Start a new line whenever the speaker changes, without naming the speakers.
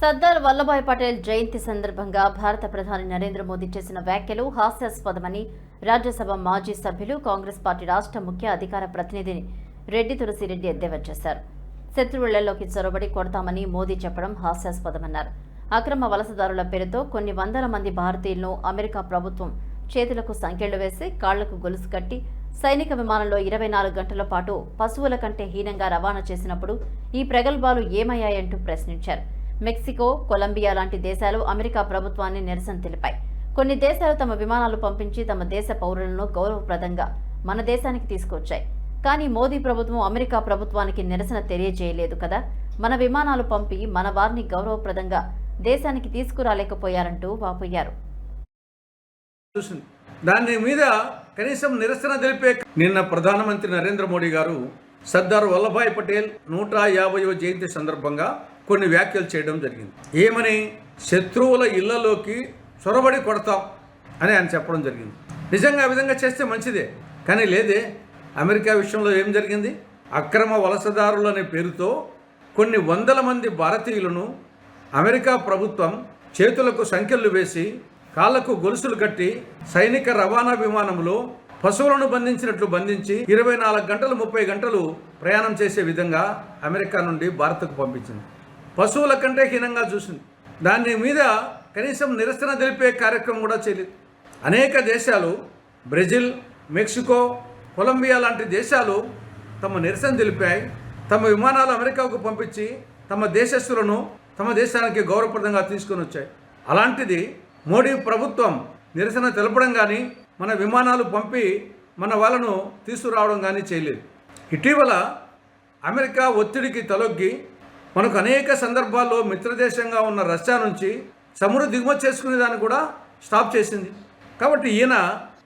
సర్దార్ వల్లభాయ్ పటేల్ జయంతి సందర్భంగా భారత ప్రధాని నరేంద్ర మోదీ చేసిన వ్యాఖ్యలు హాస్యాస్పదమని రాజ్యసభ మాజీ సభ్యులు కాంగ్రెస్ పార్టీ రాష్ట్ర ముఖ్య అధికార ప్రతినిధిని రెడ్డి తులసిరెడ్డి ఎద్దేవా చేశారు. శత్రువుళ్ళలోకి చొరబడి కొడతామని మోదీ చెప్పడం హాస్యాస్పదమన్నారు. అక్రమ వలసదారుల పేరుతో కొన్ని వందల మంది భారతీయులను అమెరికా ప్రభుత్వం చేతులకు సంకెళ్ళు వేసి కాళ్ళకు గొలుసు కట్టి సైనిక విమానంలో ఇరవై నాలుగు గంటల పాటు పశువుల కంటే హీనంగా రవాణా చేసినప్పుడు ఈ ప్రగల్భాలు ఏమయ్యాయంటూ ప్రశ్నించారు. మెక్సికో కొలంబియా లాంటి దేశాలు అమెరికా ప్రభుత్వాన్ని నిరసన తెలిపాయి. కొన్ని దేశాలు తమ విమానాలు పంపించి తమ దేశ పౌరులను గౌరవప్రదంగా మన దేశానికి తీసుకొచ్చాయి కానీ మోదీ ప్రభుత్వం అమెరికా ప్రభుత్వానికి నిరసన తెలియజేయలేదు కదా. మన విమానాలు పంపి మన వారిని గౌరవప్రదంగా దేశానికి తీసుకురాలేకపోయారంటూ వాపోయారు.
దాని మీద కనీసం నిరసన తెలిపే నిన్న ప్రధానమంత్రి నరేంద్ర మోడీ గారు సర్దార్ వల్లభాయ్ పటేల్ నూట యాభైవ జయంతి సందర్భంగా కొన్ని వ్యాఖ్యలు చేయడం జరిగింది. ఏమని? శత్రువుల ఇళ్ళలోకి చొరబడి కొడతాం అని ఆయన చెప్పడం జరిగింది. నిజంగా ఆ విధంగా చేస్తే మంచిదే. కానీ లేదే అమెరికా విషయంలో ఏం జరిగింది? అక్రమ వలసదారులు అనే పేరుతో కొన్ని వందల మంది భారతీయులను అమెరికా ప్రభుత్వం చేతులకు సంఖ్యలు వేసి కాళ్ళకు గొలుసులు కట్టి సైనిక రవాణా విమానంలో పశువులను బంధించినట్లు బంధించి ఇరవై నాలుగు గంటలు ముప్పై గంటలు ప్రయాణం చేసే విధంగా అమెరికా నుండి భారత్కు పంపించింది. పశువుల కంటే హీనంగా చూసింది. దాని మీద కనీసం నిరసన తెలిపే కార్యక్రమం కూడా చేయలేదు. అనేక దేశాలు బ్రెజిల్ మెక్సికో కొలంబియా లాంటి దేశాలు తమ నిరసన తెలిపాయి. తమ విమానాలు అమెరికాకు పంపించి తమ దేశస్తులను తమ దేశానికి గౌరవప్రదంగా తీసుకొని వచ్చాయి. అలాంటిది మోడీ ప్రభుత్వం నిరసన తెలపడం కానీ మన విమానాలు పంపి మన వాళ్ళను తీసుకురావడం కానీ చేయలేదు. ఇటీవల అమెరికా ఒత్తిడికి తలొగ్గి మనకు అనేక సందర్భాల్లో మిత్రదేశంగా ఉన్న రష్యా నుంచి చమురు దిగుమతి చేసుకునే దాన్ని కూడా స్టాప్ చేసింది. కాబట్టి ఈయన